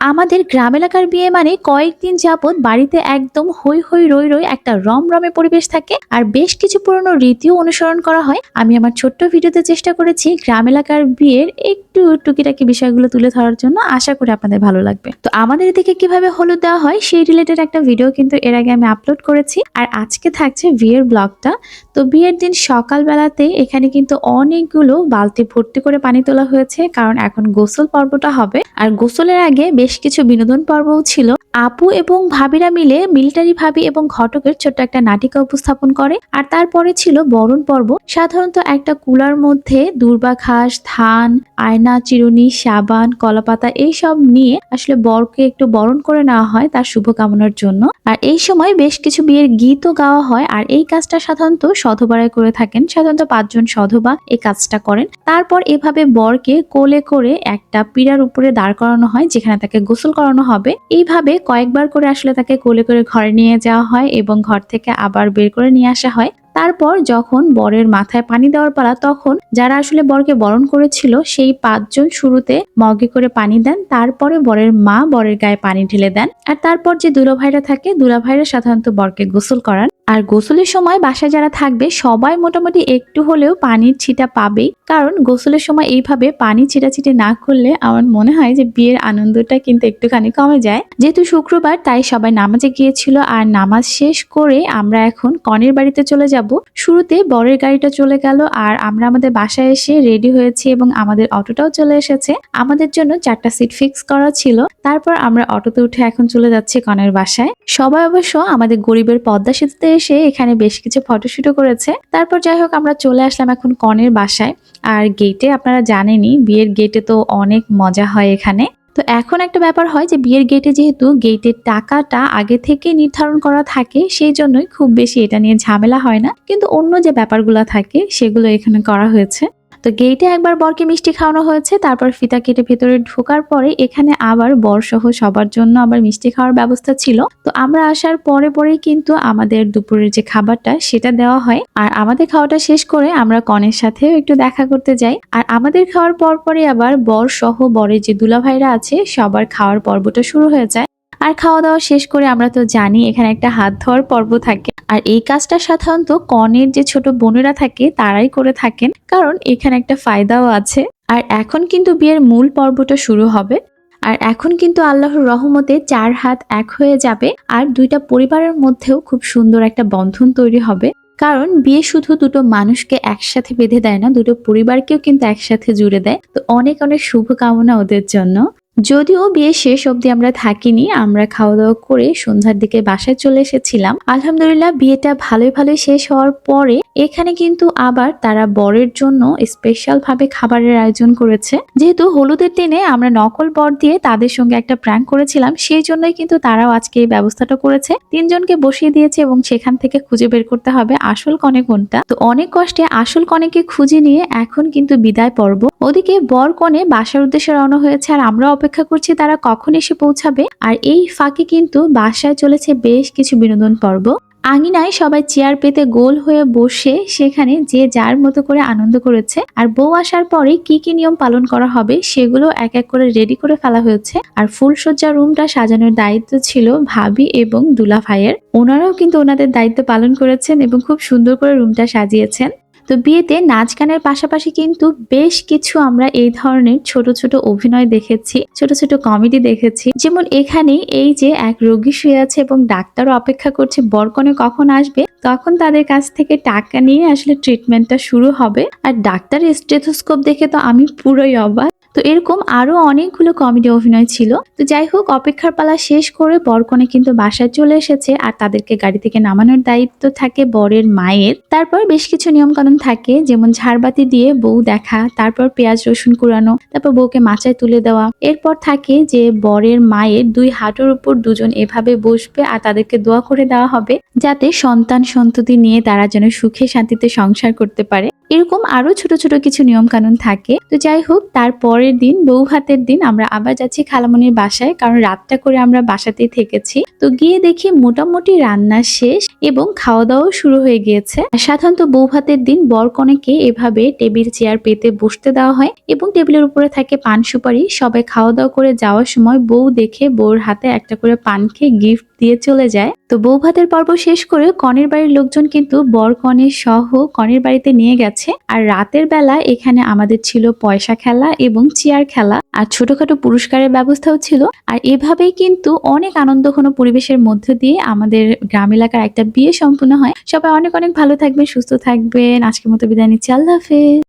আমাদের গ্রাম এলাকার বিয়ে মানে কয়েকদিন যাবত বাড়িতে একদম হই হই রই রই একটা রমরমে পরিবেশ থাকে। আর বেশ কিছু পুরনো রীতিও অনুসরণ করা হয়। আমি আমার ছোট্ট ভিডিওতে চেষ্টা করেছি গ্রাম এলাকার বিয়ের একটু টুকিটাকি বিষয়গুলো তুলে ধরার জন্য। আশা করি আপনাদের ভালো লাগবে। তো আমাদের দিকে কীভাবে হলুদ দেওয়া হয় সেই রিলেটেড একটা ভিডিও কিন্তু এর আগে আমি আপলোড করেছি। আর আজকে থাকছে বিয়ের ব্লগটা তো বিয়ের দিন সকালবেলাতে এখানে কিন্তু অনেকগুলো বালতি ভর্তি করে পানি তোলা হয়েছে। কারণ এখন গোসল পর্বটা হবে। আর গোসলের আগে বেশ কিছু বিনোদন পর্বও ছিল। আপু এবং ভাবিরা মিলে মিলিটারি ভাবি এবং ঘটকের ছোট্ট একটা নাটিকা উপস্থাপন করে। আর তারপরে ছিল বরণ পর্ব। সাধারণত একটা কুলার মধ্যে দুর্বা ঘাস, ধান, আয়না, চিরুনি, সাবান, কলাপাতা এইসব নিয়ে আসলে বরকে একটু বরণ করে নেওয়া হয় তার শুভকামনার জন্য। আর এই সময় বেশ কিছু বিয়ের গীতও গাওয়া হয়। আর এই কাজটা সাধারণত সধবারাই করে থাকেন। সাধারণত পাঁচজন সধবা এই কাজটা করেন। তারপর এভাবে বরকে কোলে করে একটা পীড়ার উপরে দাঁড় করানো হয়, যেখানে তাকে গোসল করানো হবে। এইভাবে কয়েকবার করে আসলে তাকে কোলে করে ঘরে নিয়ে যাওয়া হয় এবং ঘর থেকে আবার বের করে নিয়ে আসা হয়। তারপর যখন বরের মাথায় পানি দেওয়ার পালা, তখন যারা আসলে বরকে বরণ করেছিল, সেই পাঁচজন শুরুতে মগে করে পানি দেন, তারপরে বরের মা বরের গায়ে পানি ঢেলে দেন। আর তারপর যে দুলাভাইরা থাকে, দুলাভাইরা সাধারণত বরকে গোসল করান। আর গোসলের সময় বাসায় যারা থাকবে, সবাই মোটামুটি একটু হলেও পানির ছিটা পাবেই। কারণ গোসলের সময় এইভাবে পানি ছিটাছিটি না করলে আমার মনে হয় যে বিয়ের আনন্দটা কিন্তু একটুখানি কমে যায়। যেহেতু শুক্রবার, তাই সবাই নামাজে গিয়েছিল। আর নামাজ শেষ করে আমরা এখন কনের বাড়িতে চলে যাব। শুরুতে বরের গাড়িটা চলে গেল আর আমরা আমাদের বাসায় এসে রেডি হয়েছি এবং আমাদের অটোটাও চলে এসেছে। আমাদের জন্য চারটা সিট ফিক্স করা ছিল। তারপর আমরা অটোতে উঠে এখন চলে যাচ্ছি কনের বাসায়। সবাই অবশ্য আমাদের গরিবের পদ্মা সেতুতে এসে এখানে বেশ কিছু ফটোশুটও করেছে। তারপর যাই হোক, আমরা চলে আসলাম এখন কনের বাসায়। আর গেটে আপনারা জানেনই, বিয়ের গেটে তো অনেক মজা হয় এখানে। তো এখন একটা ব্যাপার হয় যে বিয়ের গেটে যেহেতু গেটের টাকাটা আগে থেকে নির্ধারণ করা থাকে, সেই জন্যই খুব বেশি এটা নিয়ে ঝামেলা হয় না। কিন্তু অন্য যে ব্যাপারগুলো থাকে, সেগুলো এখানে করা হয়েছে। তো গেটে একবার বরকে মিষ্টি খাওয়ানো হয়েছে, তারপর ফিতা কেটে ভেতরে ঢোকার পরে এখানে আবার বর সহ সবার জন্য আবার মিষ্টি খাওয়ার ব্যবস্থা ছিল। তো আমরা আসার পরে পরেই কিন্তু আমাদের দুপুরের যে খাবারটা, সেটা দেওয়া হয়। আর আমাদের খাওয়াটা শেষ করে আমরা কনের সাথেও একটু দেখা করতে যাই। আর আমাদের খাওয়ার পর পরে আবার বর সহ বরের যে দুলাভাইরা আছে, সবার খাওয়ার পর্বটা শুরু হয়ে যায়। আর খাওয়া দাওয়া শেষ করে আমরা তো জানি এখানে একটা হাত ধোয়ার পর্ব থাকে। আর এই কাজটা সাধারণত কনের যে ছোট বোনেরা থাকে, তারাই করে থাকেন। কারণ এখানে একটা ফায়দাও আছে। আর এখন কিন্তু বিয়ের মূল পর্বটা শুরু হবে। আর এখন কিন্তু আল্লাহর রহমতে চার হাত এক হয়ে যাবে আর দুইটা পরিবারের মধ্যেও খুব সুন্দর একটা বন্ধন তৈরি হবে। কারণ বিয়ে শুধু দুটো মানুষকে একসাথে বেঁধে দেয় না, দুটো পরিবারকেও কিন্তু একসাথে জুড়ে দেয়। তো অনেক অনেক শুভকামনা ওদের জন্য। যদিও বিয়ে শেষ অবধি আমরা থাকিনি, আমরা খাওয়া দাওয়া করে সন্ধ্যার দিকে বাসায় চলে এসেছিলাম। আলহামদুলিল্লাহ, বিয়েটা ভালোই ভালোই শেষ হওয়ার পরে এখানে কিন্তু আবার তারা বরের জন্য স্পেশাল ভাবে খাবারের আয়োজন করেছে। যেহেতু হলুদের দিনে আমরা নকল বর দিয়ে তাদের সঙ্গে একটা প্র্যাঙ্ক করেছিলাম, সেই জন্যই কিন্তু তারাও আজকে এই ব্যবস্থাটা করেছে। তিনজনকে বসিয়ে দিয়েছে এবং সেখান থেকে খুঁজে বের করতে হবে আসল কনে কোনটা। তো অনেক কষ্টে আসল কনেকে খুঁজে নিয়ে এখন কিন্তু বিদায় পর্ব। ওদিকে বর কনে বাসার উদ্দেশ্যে রওনা হয়েছে আর আমরা অপেক্ষা করছি তারা কখন এসে পৌঁছাবে। আর এই ফাঁকে কিন্তু বাসায় চলেছে বেশ কিছু বিনোদন পর্ব। আঙিনায় সবাই চেয়ার পেতে গোল হয়ে বসে সেখানে যে যার মতো করে আনন্দ করেছে। আর বউ আসার পরে কি কি নিয়ম পালন করা হবে সেগুলো এক এক করে রেডি করে ফেলা হয়েছে। আর ফুলসজ্জা রুমটা সাজানোর দায়িত্ব ছিল ভাবি এবং দুলা ভাইয়ের ওনারাও কিন্তু ওনাদের দায়িত্ব পালন করেছেন এবং খুব সুন্দর করে রুমটা সাজিয়েছেন। তো বিয়েতে নাচ গানের পাশাপাশি কিন্তু বেশ কিছু আমরা এই ধরনের ছোট ছোট অভিনয় দেখেছি, ছোট ছোট কমেডি দেখেছি। যেমন এখানে এই যে এক রোগী শুয়ে আছে এবং ডাক্তারও অপেক্ষা করছে বরকনে কখন আসবে? তখন তাদের কাছ থেকে টাকা নিয়ে আসলে ট্রিটমেন্টটা শুরু হবে। আর ডাক্তার স্টেথোস্কোপ দেখে তো আমি পুরোই অবাক। তো এরকম আরও অনেকগুলো কমেডি অভিনয় ছিল। তো যাই হোক, অপেক্ষার পালা শেষ করে বরকনে কিন্তু বাসায় চলে এসেছে আর তাদেরকে গাড়ি থেকে নামানোর দায়িত্ব থাকে বরের মায়ের। তারপর বেশ কিছু নিয়ম কানুন থাকে, যেমন ঝাড়বাতি দিয়ে বউ দেখা, তারপর পেঁয়াজ, রসুন কুড়ানো, তারপর বউকে মাচায় তুলে দেওয়া। এরপর থাকে যে বরের মায়ের দুই হাঁটুর উপর দুজন এভাবে বসবে আর তাদেরকে দোয়া করে দেওয়া হবে, যাতে সন্তান সন্ততি নিয়ে তারা যেন সুখে শান্তিতে সংসার করতে পারে। এরকম আরও ছোট ছোট কিছু নিয়ম কানুন থাকে। তো যাই হোক, তারপর পরের দিন, বউ হাতের দিন আমরা আবার যাচ্ছি খালামনির বাসায়, কারণ রাতটা করে আমরা বাসাতেই থেকেছি। তো গিয়ে দেখি মোটামুটি রান্না শেষ এবং খাওয়া দাওয়াও শুরু হয়ে গিয়েছে। সাধারণত বউ ভাতের দিন বর কনেকে এভাবে টেবিল, চেয়ার পেতে বসতে দেওয়া হয় এবং টেবিলের উপরে থাকে পান সুপারি। সবাই খাওয়া দাওয়া করে যাওয়ার সময় বউ দেখে বউর হাতে একটা করে পান খেয়ে গিফট দিয়ে চলে যায়। তো বউ ভাতের পর্ব শেষ করে কনের বাড়ির লোকজন কিন্তু বর কনের সহ কনের বাড়িতে নিয়ে গেছে। আর রাতের বেলা এখানে আমাদের ছিল পয়সা খেলা এবং চেয়ার খেলা। আর ছোটখাটো পুরস্কারের ব্যবস্থাও ছিল। আর এভাবেই কিন্তু অনেক আনন্দঘন পরিবেশের মধ্য দিয়ে আমাদের গ্রাম এলাকার একটা বিয়ে সম্পূর্ণ হয়। সবাই অনেক অনেক ভালো থাকবেন, সুস্থ থাকবেন। আজকের মতো বিদায় নিচ্ছি। আল্লাহ হাফেজ।